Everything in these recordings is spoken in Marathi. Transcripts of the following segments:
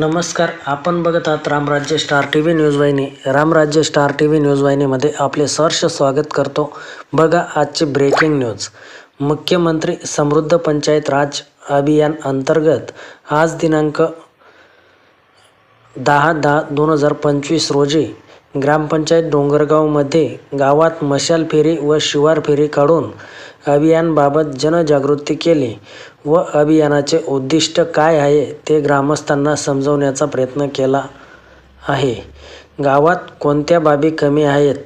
नमस्कार. आपण बघत आहात Ramrajya star T V news वाहिनी. Ramrajya star T V news वाहिनीमध्ये आपले सहर्ष स्वागत करतो. बघा आजची ब्रेकिंग न्यूज मुख्यमंत्री समृद्ध पंचायत राज अभियान अंतर्गत आज दिनांक दहा दहा दोन हजार पंचवीस रोजी ग्रामपंचायत डोंगरगावमध्ये गावात मशाल फेरी व शिवार फेरी काढून अभियानबाबत जनजागृती केली व अभियानाचे उद्दिष्ट काय आहे ते ग्रामस्थांना समजवण्याचा प्रयत्न केला आहे. गावात कोणत्या बाबी कमी आहेत?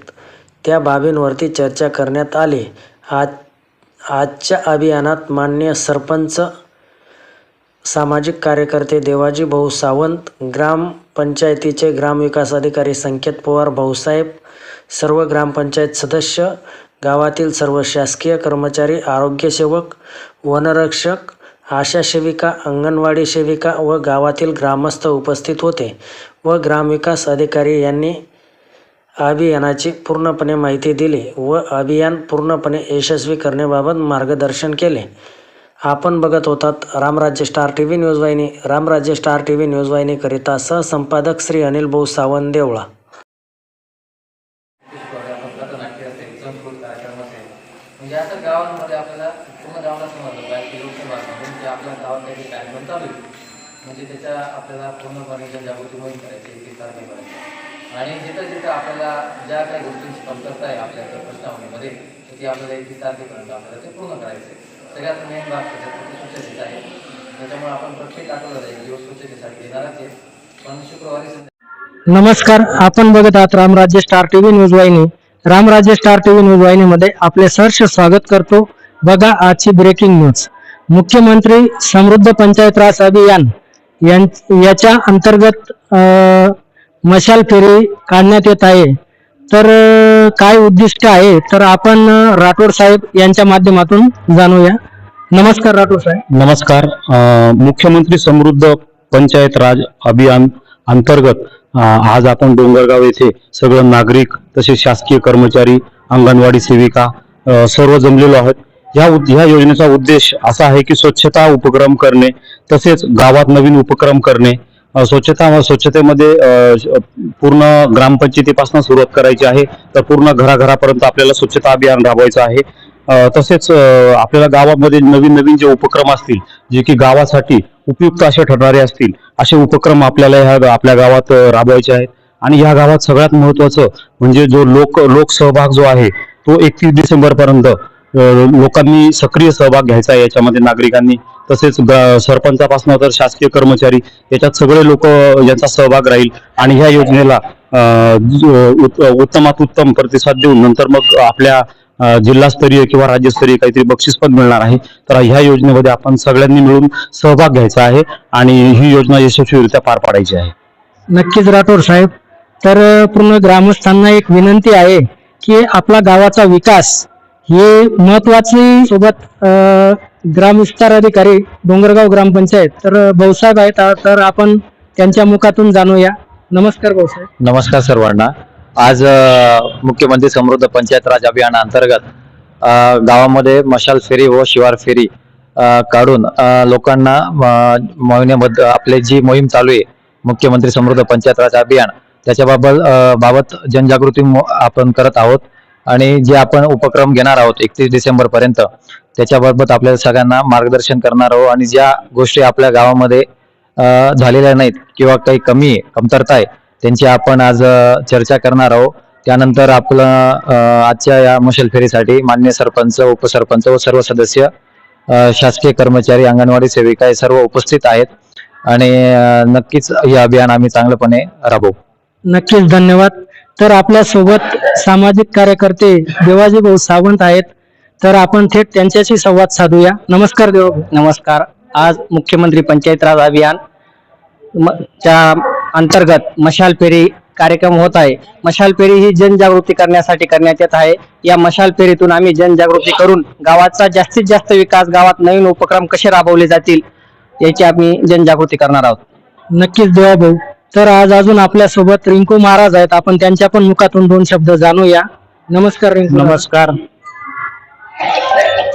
त्या बाबींवरती चर्चा करण्यात आली. आज आजच्या अभियानात मान्य सरपंच सामाजिक कार्यकर्ते देवाजी भाऊ सावंत ग्रामपंचायतीचे ग्रामविकास अधिकारी संकेत पवार भाऊसाहेब सर्व ग्रामपंचायत सदस्य गावातील सर्व शासकीय कर्मचारी आरोग्यसेवक वनरक्षक आशा सेविका अंगणवाडी सेविका व गावातील ग्रामस्थ उपस्थित होते व ग्रामविकास अधिकारी यांनी अभियानाची पूर्णपणे माहिती दिली व अभियान पूर्णपणे यशस्वी करण्याबाबत मार्गदर्शन केले. आपण बघत होतात Ramrajya star T V news वाहिनी Ramrajya star T V news वाहिनीकरिता सहसंपादक श्री अनिल भाऊ सावंत देवळा म्हणजे असं गावांमध्ये आपल्याला पूर्ण गावाला समजलं पाहिजे की लोकसभा म्हणजे आपल्या गावात काही कार्यक्रम चालू आहे. म्हणजे त्याच्या आपल्याला पूर्णपणे जनजागृती मोहीम करायची एकतीस तारखेपर्यंत आणि जिथं जिथं आपल्याला ज्या काही गोष्टींची कमतरता आहे आपल्या प्रश्नावलीमध्ये ती आपल्याला एक तारखेपर्यंत आपल्याला ते पूर्ण करायचं आहे. सगळ्यात मेन भाग त्याच्यात स्वच्छतेचा आहे. त्याच्यामुळे आपण प्रत्येक आठवड्याला एक दिवस स्वच्छतेसाठी देणारच आहे. पण शुक्रवारी नमस्कार आपण बघत आहात Ramrajya star T V news वाहिनी. रामराजे स्टार टीव्ही न्यूज वाहिनीमध्ये आपले सहर्ष स्वागत करतो. बघा आजची ब्रेकिंग न्यूज मुख्यमंत्री समृद्ध पंचायत राज अभियान याच्या अंतर्गत मशाल फेरी काढण्यात येत आहे. तर काय उद्दिष्ट आहे? तर आपण राठोड साहेब यांच्या माध्यमातून जाणूया. नमस्कार राठोड साहेब. नमस्कार. मुख्यमंत्री समृद्ध पंचायत राज अभियान अंतर्गत आज आपण डोंगरगाव येथे सगळं नागरिक तसेच शासकीय कर्मचारी अंगणवाडी सेविका सर्व जमलेलो आहोत. या उद- योजनेचा उद्देश असा आहे की स्वच्छता उपक्रम करणे तसेच गावात नवीन उपक्रम करणे स्वच्छता स्वच्छतेमध्ये पूर्ण ग्रामपंचायतीपासून सुरुवात करायची आहे. तर पूर्ण घराघरापर्यंत आपल्याला स्वच्छता अभियान राबवायचं आहे. तसेच आपल्याला गावामध्ये नवीन नवीन जे उपक्रम असतील जे की गावासाठी उपयुक्त असे ठरणारे असतील असे उपक्रम आपल्याला ह्या आपल्या गावात राबवायचे आहेत. आणि ह्या गावात सगळ्यात महत्वाचं म्हणजे जो लोक लोकसहभाग जो आहे तो एकतीस डिसेंबरपर्यंत लोकांनी सक्रिय सहभाग घ्यायचा आहे याच्यामध्ये नागरिकांनी. तसेच ग- सरपंचापासून तर शासकीय कर्मचारी याच्यात सगळे लोक यांचा सहभाग राहील. आणि ह्या योजनेला उत्तमात उत्तम प्रतिसाद देऊन नंतर मग आपल्या जिल्हास्तरीय किंवा राज्यस्तरीय काहीतरी बक्षीस पण मिळणार आहे. तर ह्या योजनेमध्ये आपण सगळ्यांनी मिळून सहभाग घ्यायचा आहे आणि ही योजना यशस्वीरित्या पार पाडायची आहे. नक्कीच राठोड साहेब. तर पूर्ण ग्रामस्थांना एक विनंती आहे की आपला गावाचा विकास हे महत्वाची सोबत ग्राम विस्तार अधिकारी डोंगरगाव ग्रामपंचायत तर भाऊसाहेब आहेत. तर आपण त्यांच्या मुखातून जाणूया. नमस्कार भाऊसाहेब. नमस्कार सर्वांना. आज मुख्यमंत्री समृद्ध पंचायत राज अभियानाअंतर्गत गावामध्ये मशाल फेरी व शिवार फेरी काढून लोकांना अ, मोहिमेबद्दल आपले जी मोहीम चालू आहे मुख्यमंत्री समृद्ध पंचायत राज अभियान त्याच्याबाबत बाबत जनजागृती आपण करत आहोत. आणि जे आपण उपक्रम घेणार आहोत एकतीस डिसेंबर पर्यंत त्याच्याबाबत आपल्या सगळ्यांना मार्गदर्शन करणार आहोत. आणि ज्या गोष्टी आपल्या गावामध्ये झालेल्या नाहीत किंवा काही कमी कमतरता आहे त्यांची आपण आज चर्चा करणार आहोत. त्यानंतर आपलं आजच्या या मशाल फेरीसाठी मान्य सरपंच उपसरपंच व सर्व सदस्य शासकीय कर्मचारी अंगणवाडी सेविका हे सर्व उपस्थित आहेत. आणि नक्कीच हे अभियान आम्ही चांगलंपणे राबवू. नक्कीच धन्यवाद. तर आपल्यासोबत सामाजिक कार्यकर्ते देवाजी भाऊ सावंत आहेत. तर आपण थेट त्यांच्याशी संवाद साधूया. नमस्कार देवा नमस्कार. आज मुख्यमंत्री पंचायत राज अभियान म- च्या अंतर्गत मशाल फेरी कार्यक्रम होत आहे. मशाल फेरी ही जनजागृती करण्यासाठी करण्यात येत आहे. या मशाल फेरीतून आम्ही जनजागृती करून गावाचा जास्तीत जास्त विकास गावात नवीन उपक्रम कसे राबवले जातील याची आम्ही जनजागृती करणार आहोत. नक्कीच देवा भाऊ तर आज अजून आपल्यासोबत रिंकू महाराज आहेत. आपण त्यांच्या पण मुखातून दोन शब्द जाणूया. नमस्कार रिंकू नमस्कार.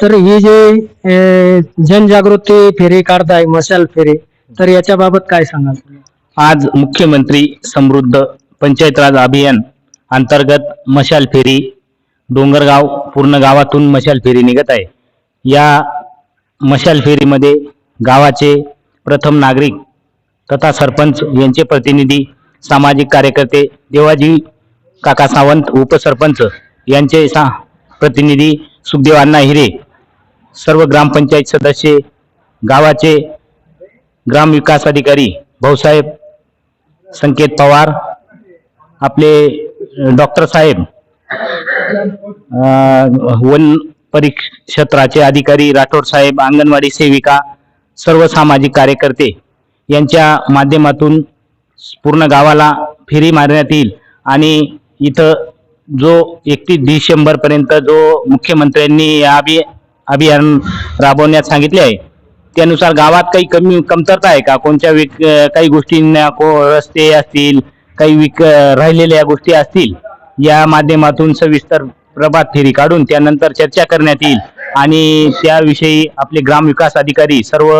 तर ही जे जनजागृती फेरी काढताय मशाल फेरी तर याच्या बाबत काय सांगाल? आज मुख्यमंत्री समृद्ध पंचायत राज अभियान अंतर्गत मशाल फेरी डोंगरगाव पूर्ण गावातून मशाल फेरी निघत आहे. या मशाल फेरीमध्ये गावाचे प्रथम नागरिक तथा सरपंच यांचे प्रतिनिधी सामाजिक कार्यकर्ते देवाजी काका सावंत उपसरपंच यांचे सा प्रतिनिधी सुखदेव अण्णा हिरे सर्व ग्रामपंचायत सदस्य गावाचे ग्रामविकास अधिकारी भाऊसाहेब संकेत पवार आपले डॉक्टर साहेब वन परिक्षेत्राचे अधिकारी राठोड साहेब अंगणवाडी सेविका सर्व सामाजिक कार्यकर्ते यांच्या माध्यमातून पूर्ण गावाला फेरी मारण्यात येईल आणि इथं जो एकतीस डिसेंबरपर्यंत जो मुख्यमंत्र्यांनी या अभि अभियान राबवण्यात सांगितले आहे त्यानुसार गावात काही कमी कमतरता आहे का? कोणत्या विक काही गोष्टींना को रस्ते असतील काही विक राहिलेल्या गोष्टी असतील या माध्यमातून सविस्तर प्रभात फेरी काढून त्यानंतर चर्चा करण्यात येईल. आणि त्याविषयी आपले ग्रामविकास अधिकारी सर्व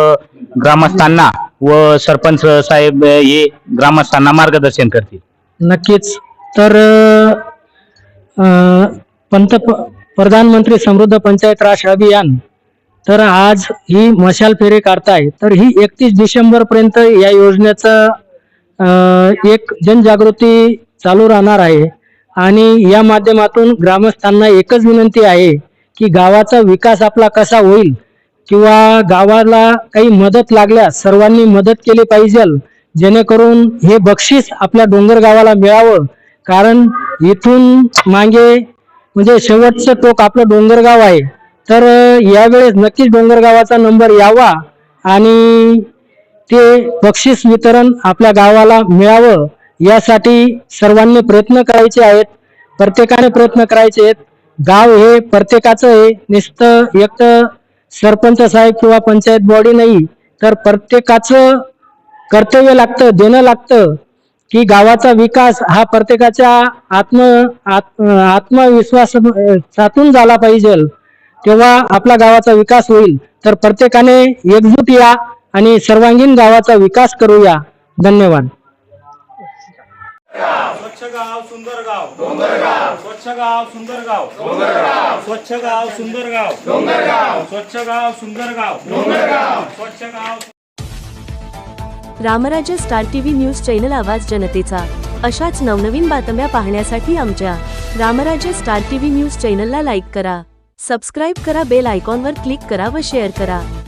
ग्रामस्थांना व सरपंच साहेब हे ग्रामस्थांना मार्गदर्शन करतील. नक्कीच. तर पंत प्रधानमंत्री समृद्ध पंचायत राज अभियान तर आज ही मशाल फेरी काढताय. तर ही एकतीस डिसेंबर पर्यंत या योजनेचं एक जनजागृती चालू राहणार आहे. आणि या माध्यमातून ग्रामस्थांना एकच विनंती आहे की गावाचा विकास आपला कसा होईल किंवा गावाला काही मदत लागल्यास सर्वांनी मदत केली पाहिजे जेणेकरून हे बक्षीस आपल्या डोंगर गावाला मिळावं. कारण इथून मागे म्हणजे शेवटचं टोक आपलं डोंगरगाव आहे. तर यावेळेस नक्कीच डोंगरगावाचा नंबर यावा आणि ते बक्षीस वितरण आपल्या गावाला मिळावं यासाठी सर्वांनी प्रयत्न करायचे आहेत. प्रत्येकाने प्रयत्न करायचे आहेत. गाव हे प्रत्येकाचं आहे. नुसतं एक तर सरपंच साहेब किंवा पंचायत बॉडी नाही तर प्रत्येकाचं कर्तव्य लागतं देणं लागतं की गावाचा विकास हा प्रत्येकाच्या आत्म आत्म आत्मविश्वास सातून झाला पाहिजे. तेव्हा आपल्या गावाचा विकास होईल. तर प्रत्येकाने एकजूट या आणि सर्वांगीण गावाचा विकास करूया. धन्यवाद. स्वच्छ गाव सुंदर गाव. डोंगरगाव स्वच्छ गाव सुंदर गाव. डोंगरगाव स्वच्छ गाव सुंदर गाव. डोंगरगाव स्वच्छ गाव सुंदर गाव. डोंगरगाव स्वच्छ गाव. Ramrajya star TV news channel आवाज जनतेचा. अशाच नवनवीन बातम्या पाहण्यासाठी आमच्या रामराज्य स्टार टीव्ही न्यूज चॅनलला लाईक करा. सबस्क्राईब करा बेल आयकॉनवर क्लिक करा व शेअर करा.